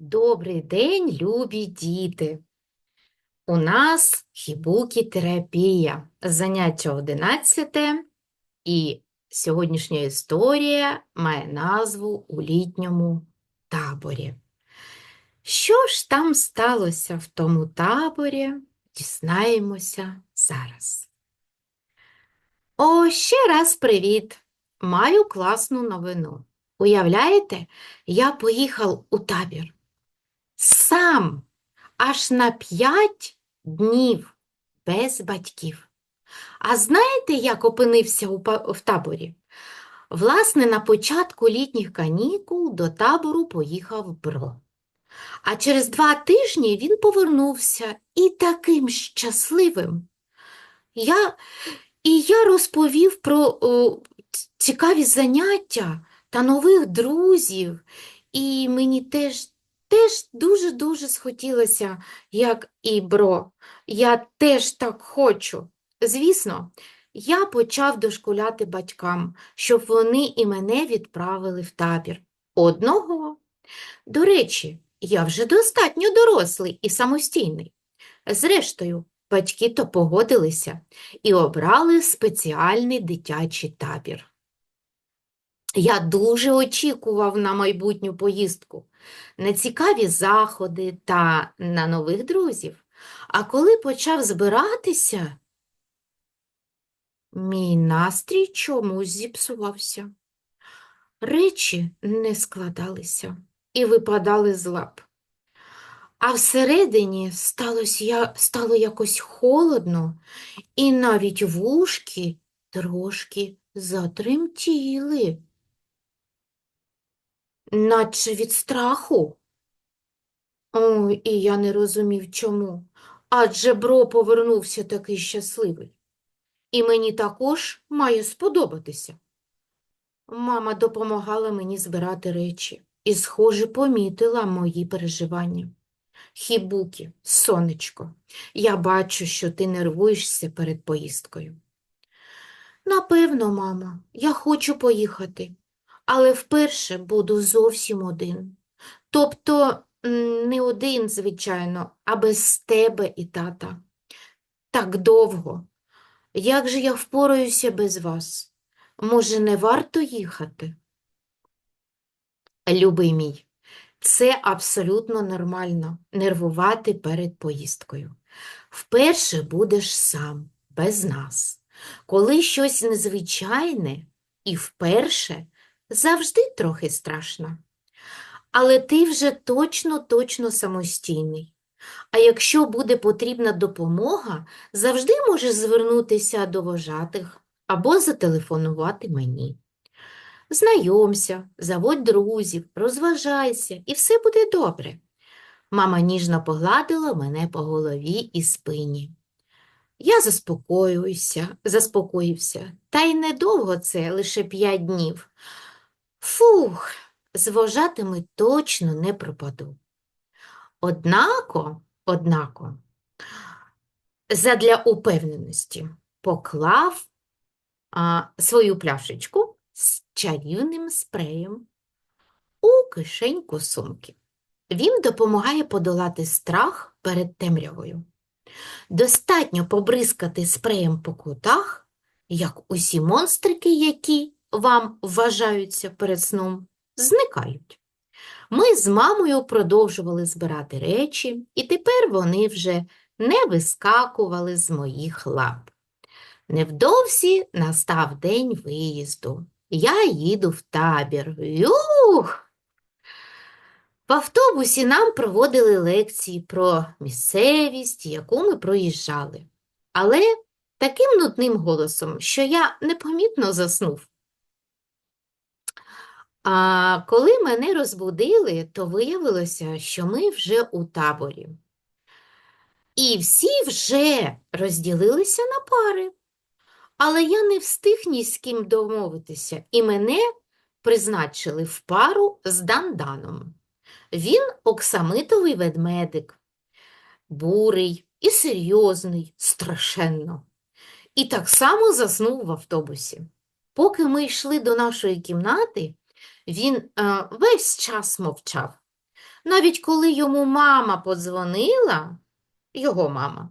Добрий день, любі діти! У нас хібукі-терапія, заняття 11, і сьогоднішня історія має назву «У літньому таборі». Що ж там сталося в тому таборі, дізнаємося зараз. О, ще раз привіт! Маю класну новину. Уявляєте, я поїхав у табір. Сам аж на п'ять днів без батьків. А знаєте, як опинився в таборі? Власне, на початку літніх канікул до табору поїхав Бро. А через два тижні він повернувся і таким щасливим. Я, і я розповів про о, цікаві заняття та нових друзів, і мені теж Теж дуже-дуже схотілося, як і бро. Я теж так хочу. Звісно, я почав дошкуляти батькам, щоб вони і мене відправили в табір. Одного. До речі, я вже достатньо дорослий і самостійний. Зрештою, батьки то погодилися і обрали спеціальний дитячий табір. Я дуже очікував на майбутню поїздку, на цікаві заходи та на нових друзів. А коли почав збиратися, мій настрій чомусь зіпсувався. Речі не складалися і випадали з лап. А всередині сталося, стало якось холодно, і навіть вушки трошки затремтіли наче від страху. Ой, і я не розумів чому. Адже Бро повернувся такий щасливий. І мені також має сподобатися. Мама допомагала мені збирати речі і, схоже, помітила мої переживання. Хібукі, сонечко, я бачу, що ти нервуєшся перед поїздкою. Напевно, мама, я хочу поїхати, але вперше буду зовсім один. Тобто не один, звичайно, а без тебе і тата. Так довго. Як же я впораюся без вас? Може, не варто їхати? Любий мій, це абсолютно нормально нервувати перед поїздкою. Вперше будеш сам, без нас. Коли щось незвичайне і вперше, завжди трохи страшно. Але ти вже точно-точно самостійний. А якщо буде потрібна допомога, завжди можеш звернутися до вожатих або зателефонувати мені. Знайомся, заводь друзів, розважайся, і все буде добре. Мама ніжно погладила мене по голові і спині. Я заспокоююся, заспокоївся, та й недовго це, лише п'ять днів. Фух, з вожатими точно не пропаду. Однако, однако, задля упевненості поклав а, свою пляшечку з чарівним спреєм у кишеньку сумки. Він допомагає подолати страх перед темрявою. Достатньо побризкати спреєм по кутах, як усі монстрики, які вам вважаються перед сном, зникають. Ми з мамою продовжували збирати речі, і тепер вони вже не вискакували з моїх лап. Невдовзі настав день виїзду. Я їду в табір. Юх! В автобусі нам проводили лекції про місцевість, яку ми проїжджали. Але таким нудним голосом, що я непомітно заснув. А коли мене розбудили, то виявилося, що ми вже у таборі. І всі вже розділилися на пари. Але я не встиг ні з ким домовитися, і мене призначили в пару з Данданом. Він оксамитовий ведмедик, бурий і серйозний, страшенно. І так само заснув в автобусі. Поки ми йшли до нашої кімнати, він е, весь час мовчав. Навіть коли йому мама подзвонила, його мама,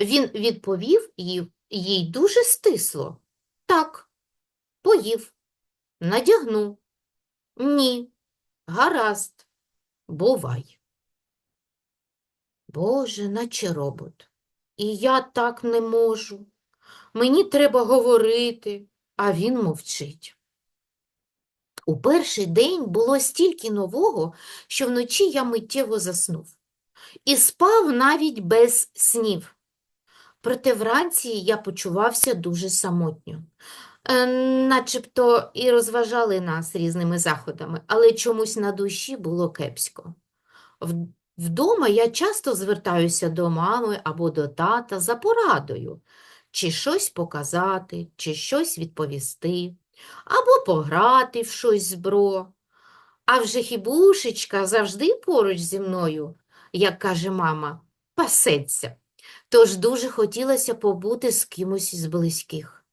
він відповів їй, їй дуже стисло. Так, поїв, надягну. Ні, гаразд, бувай. Боже, наче робот. І я так не можу. Мені треба говорити, а він мовчить. У перший день було стільки нового, що вночі я миттєво заснув. І спав навіть без снів. Проте вранці я почувався дуже самотньо. Е, начебто і розважали нас різними заходами, але чомусь на душі було кепсько. Вдома я часто звертаюся до мами або до тата за порадою, чи щось показати, чи щось відповісти, або пограти в щось збро. А вже хібушечка завжди поруч зі мною, як каже мама, пасеться. Тож дуже хотілося побути з кимось із близьких.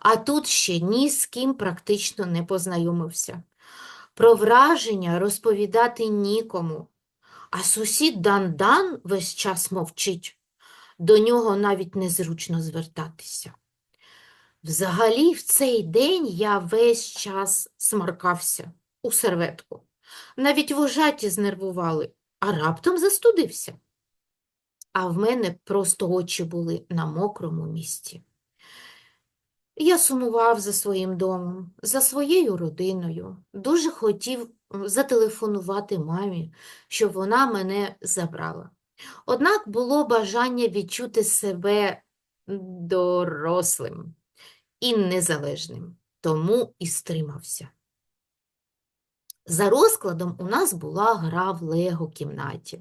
А тут ще ні з ким практично не познайомився. Про враження розповідати нікому. А сусід Дан-Дан весь час мовчить. До нього навіть незручно звертатися. Взагалі, в цей день я весь час смаркався у серветку. Навіть вожаті знервували, а раптом застудився. А в мене просто очі були на мокрому місці. Я сумував за своїм домом, за своєю родиною. Дуже хотів зателефонувати мамі, щоб вона мене забрала. Однак було бажання відчути себе дорослим і незалежним, тому і стримався. За розкладом у нас була гра в лего кімнаті.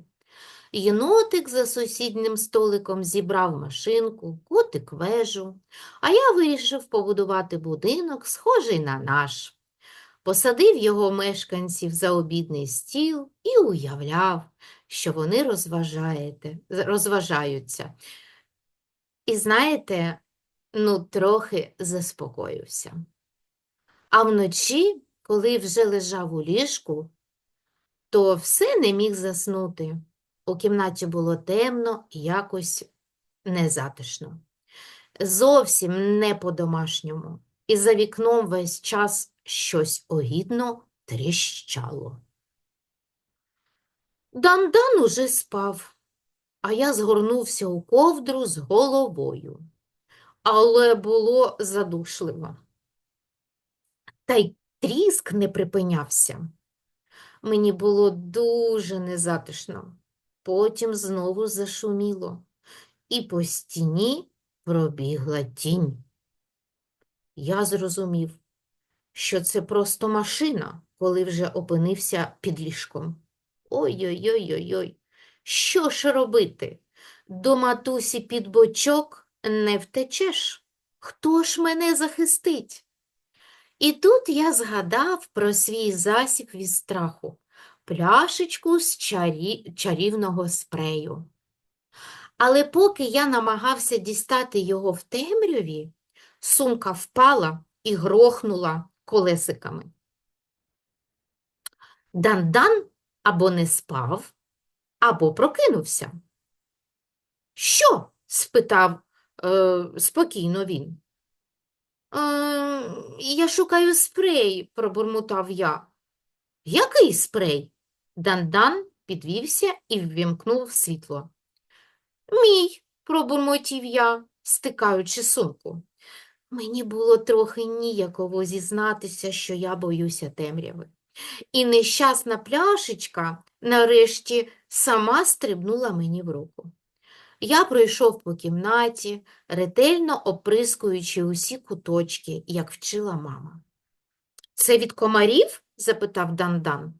Єнотик за сусіднім столиком зібрав машинку, котик вежу, а я вирішив побудувати будинок, схожий на наш. Посадив його мешканців за обідний стіл і уявляв, що вони розважаєте, розважаються. І знаєте, ну, трохи заспокоївся. А вночі, коли вже лежав у ліжку, то все не міг заснути. У кімнаті було темно і якось незатишно. Зовсім не по-домашньому. І за вікном весь час щось огідно тріщало. Дандан уже спав, а я згорнувся у ковдру з головою. Але було задушливо. Та й тріск не припинявся. Мені було дуже незатишно. Потім знову зашуміло, і по стіні пробігла тінь. Я зрозумів, що це просто машина, коли вже опинився під ліжком. Ой-ой-ой-ой-ой, що ж робити? До матусі під бочок не втечеш. Хто ж мене захистить? І тут я згадав про свій засіб від страху пляшечку з чарі... чарівного спрею. Але поки я намагався дістати його в темряві, сумка впала і грохнула колесиками. Дан-дан або не спав, або прокинувся. Що? спитав спокійно він. Е, я шукаю спрей, пробурмотав я. Який спрей? Дан-дан підвівся і ввімкнув світло. Мій, пробурмотів я, стикаючи сумку. Мені було трохи ніяково зізнатися, що я боюся темряви. І нещасна пляшечка нарешті сама стрибнула мені в руку. Я пройшов по кімнаті, ретельно оприскуючи усі куточки, як вчила мама. Це від комарів? запитав Дандан.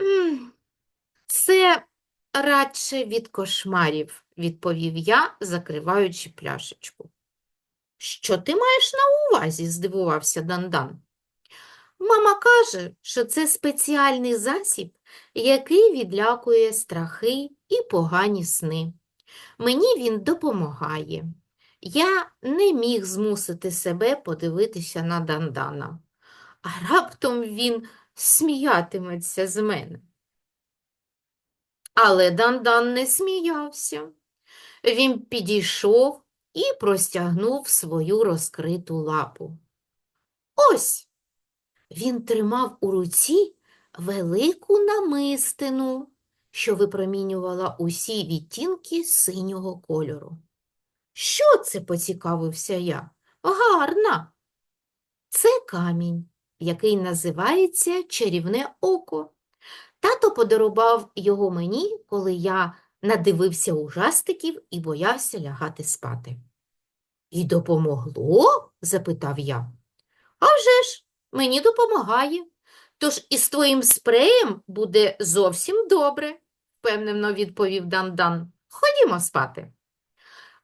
«М, Це радше від кошмарів, відповів я, закриваючи пляшечку. Що ти маєш на увазі? здивувався Дандан. Мама каже, що це спеціальний засіб, який відлякує страхи і погані сни. Мені він допомагає. Я не міг змусити себе подивитися на Дандана, а раптом він сміятиметься з мене. Але Дандан не сміявся. Він підійшов і простягнув свою розкриту лапу. Ось! Він тримав у руці велику намистину, що випромінювала усі відтінки синього кольору. Що це, поцікавився я? Гарна. Це камінь, який називається чарівне око. Тато подарував його мені, коли я надивився ужастиків і боявся лягати спати. І допомогло? запитав я. А вже ж, мені допомагає. Тож із твоїм спреєм буде зовсім добре, впевнено відповів Дандан. Ходімо спати.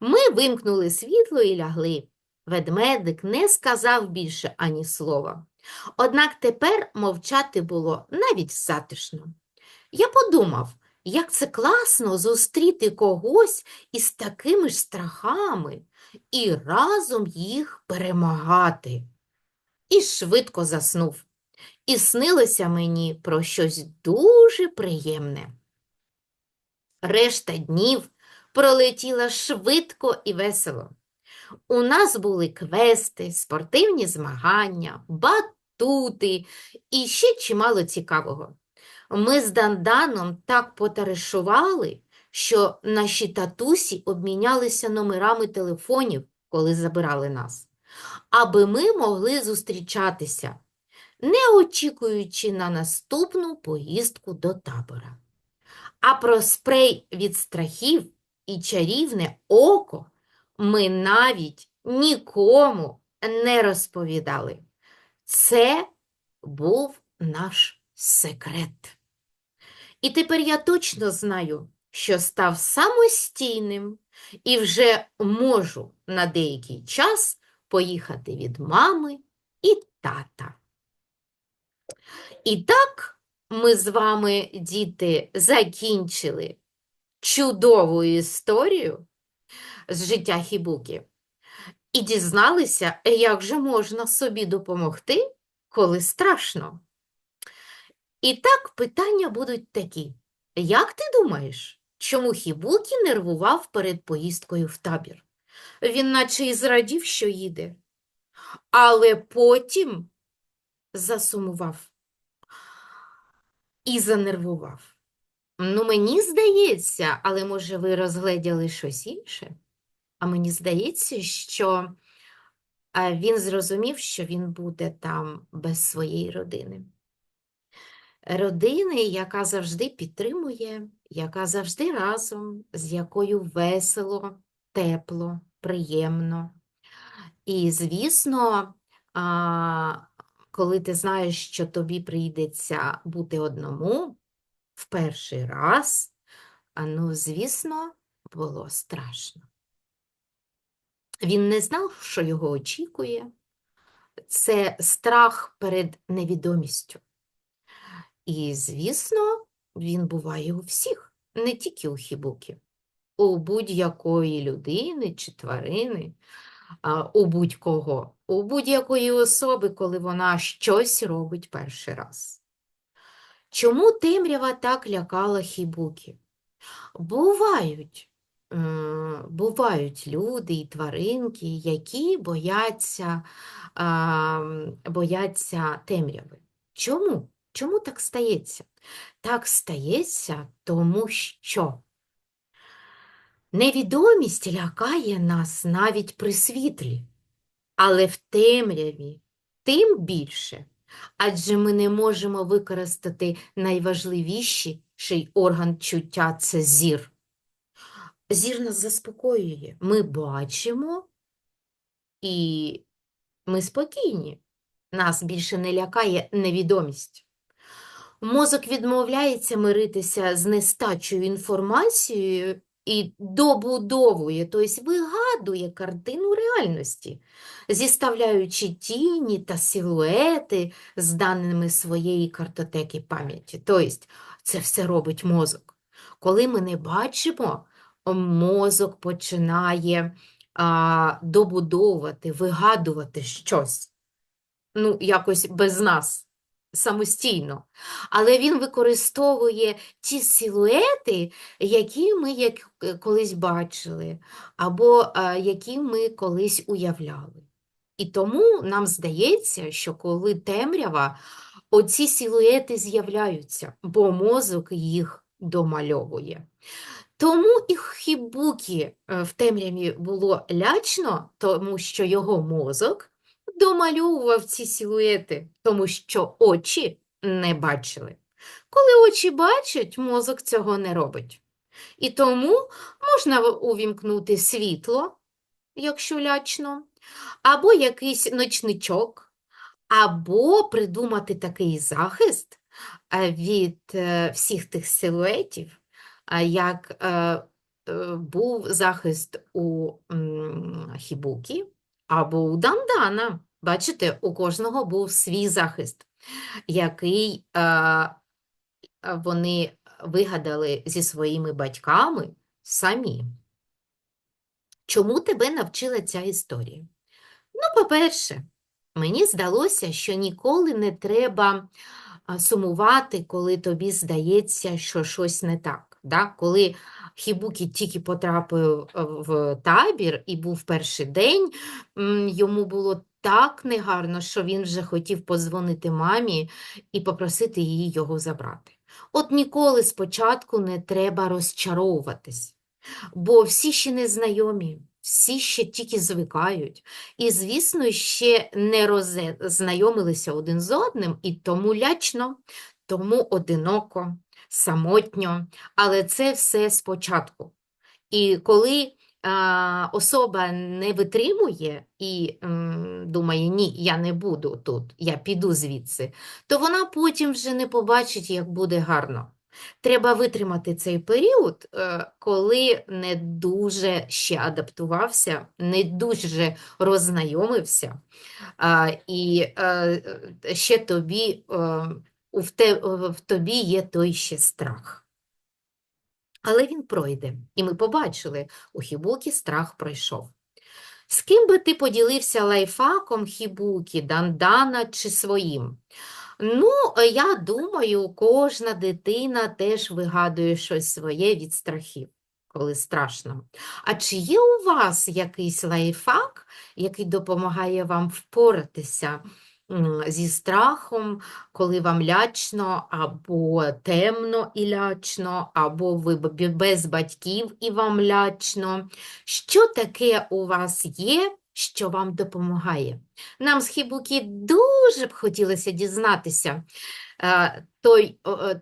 Ми вимкнули світло і лягли. Ведмедик не сказав більше ані слова. Однак тепер мовчати було навіть затишно. Я подумав, як це класно зустріти когось із такими ж страхами і разом їх перемагати. І швидко заснув. І снилося мені про щось дуже приємне. Решта днів пролетіла швидко і весело. У нас були квести, спортивні змагання, батути і ще чимало цікавого. Ми з Данданом так потаришували, що наші татусі обмінялися номерами телефонів, коли забирали нас, аби ми могли зустрічатися, не очікуючи на наступну поїздку до табора. А про спрей від страхів і чарівне око ми навіть нікому не розповідали. Це був наш секрет. І тепер я точно знаю, що став самостійним і вже можу на деякий час поїхати від мами і тата. І так ми з вами, діти, закінчили чудову історію з життя Хібуки і дізналися, як же можна собі допомогти, коли страшно. І так питання будуть такі. Як ти думаєш, чому Хібукі нервував перед поїздкою в табір? Він наче і зрадів, що їде, але потім засумував і занервував. Ну, мені здається, але може ви розгледіли щось інше? А мені здається, що він зрозумів, що він буде там без своєї родини. Родини, яка завжди підтримує, яка завжди разом, з якою весело, тепло, приємно. І, звісно, коли ти знаєш, що тобі прийдеться бути одному в перший раз, ну, звісно, було страшно. Він не знав, що його очікує. Це страх перед невідомістю. І, звісно, він буває у всіх, не тільки у хібуки, у будь-якої людини чи тварини, у будь-кого, у будь-якої особи, коли вона щось робить перший раз. Чому темрява так лякала хібуки? Бувають, м, бувають люди і тваринки, які бояться, бояться темряви. Чому? Чому так стається? Так стається, тому що невідомість лякає нас навіть при світлі, але в темряві тим більше, адже ми не можемо використати найважливіший орган чуття це зір. Зір нас заспокоює. Ми бачимо і ми спокійні. Нас більше не лякає невідомість. Мозок відмовляється миритися з нестачою інформацією і добудовує, тобто вигадує картину реальності, зіставляючи тіні та силуети з даними своєї картотеки пам'яті. Тобто це все робить мозок. Коли ми не бачимо, мозок починає а, добудовувати, вигадувати щось, ну, якось без нас. Самостійно, але він використовує ті силуети, які ми як, е, колись бачили, або е, які ми колись уявляли. І тому нам здається, що коли темрява, оці силуети з'являються, бо мозок їх домальовує. Тому і Хібукі е, в темряві було лячно, тому що його мозок домальовував ці силуети, тому що очі не бачили. Коли очі бачать, мозок цього не робить. І тому можна увімкнути світло, якщо лячно, або якийсь ночничок, або придумати такий захист е, від е, всіх тих силуетів, як е, е, був захист у Хібукі або у Дандана. Бачите, у кожного був свій захист, який е, е, вони вигадали зі своїми батьками самі. Чому тебе навчила ця історія? Ну, по-перше, мені здалося, що ніколи не треба сумувати, коли тобі здається, що щось не так. Да? Коли Хібукі тільки потрапив е, в табір і був перший день, йому було так негарно, що він вже хотів подзвонити мамі і попросити її його забрати. От ніколи спочатку не треба розчаровуватись, бо всі ще не знайомі, всі ще тільки звикають. І, звісно, ще не роззнайомилися один з одним, і тому лячно, тому одиноко, самотньо, але це все спочатку. І коли особа не витримує і думає, ні, я не буду тут, я піду звідси, то вона потім вже не побачить, як буде гарно. Треба витримати цей період, е, коли не дуже ще адаптувався, не дуже роззнайомився, і е, ще тобі, е, в те- в тобі є той ще страх. Але він пройде, і ми побачили, у Хібукі страх пройшов. З ким би ти поділився лайфхаком Хібукі, Дандана чи своїм? Ну, я думаю, кожна дитина теж вигадує щось своє від страхів, коли страшно. А чи є у вас якийсь лайфхак, який допомагає вам впоратися зі страхом, коли вам лячно, або темно і лячно, або ви без батьків і вам лячно? Що таке у вас є, що вам допомагає? Нам з дуже б хотілося дізнатися е, той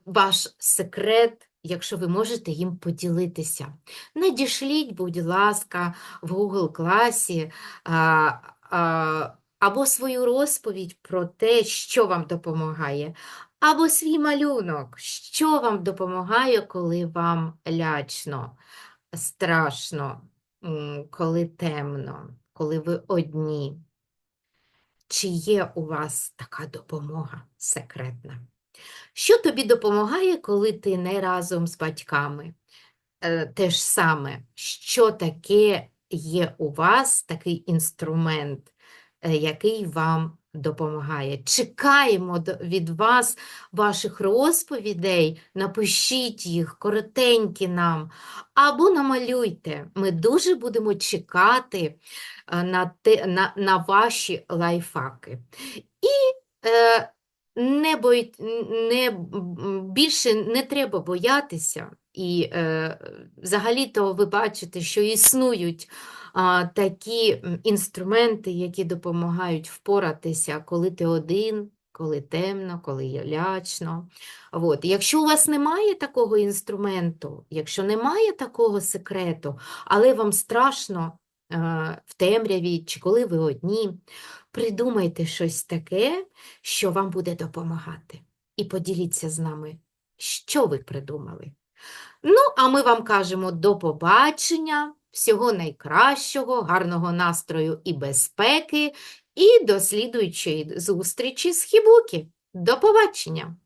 ваш секрет, якщо ви можете їм поділитися. Надішліть, будь ласка, в Google класі а, а, або свою розповідь про те, що вам допомагає, або свій малюнок, що вам допомагає, коли вам лячно, страшно, коли темно, коли ви одні. Чи є у вас така допомога секретна? Що тобі допомагає, коли ти не разом з батьками? Е, Те ж саме, що таке є у вас такий інструмент, який вам допомагає? Чекаємо від вас ваших розповідей, напишіть їх коротенькі нам, або намалюйте. Ми дуже будемо чекати е, на, те, на, на ваші лайфхаки. І е, не бой, не, більше не треба боятися. І е, взагалі-то ви бачите, що існують такі інструменти, які допомагають впоратися, коли ти один, коли темно, коли лячно. От. Якщо у вас немає такого інструменту, якщо немає такого секрету, але вам страшно е, в темряві, чи коли ви одні, придумайте щось таке, що вам буде допомагати. І поділіться з нами, що ви придумали. Ну, а ми вам кажемо до побачення, всього найкращого, гарного настрою і безпеки, і до слідуючої зустрічі з Хібукі. До побачення!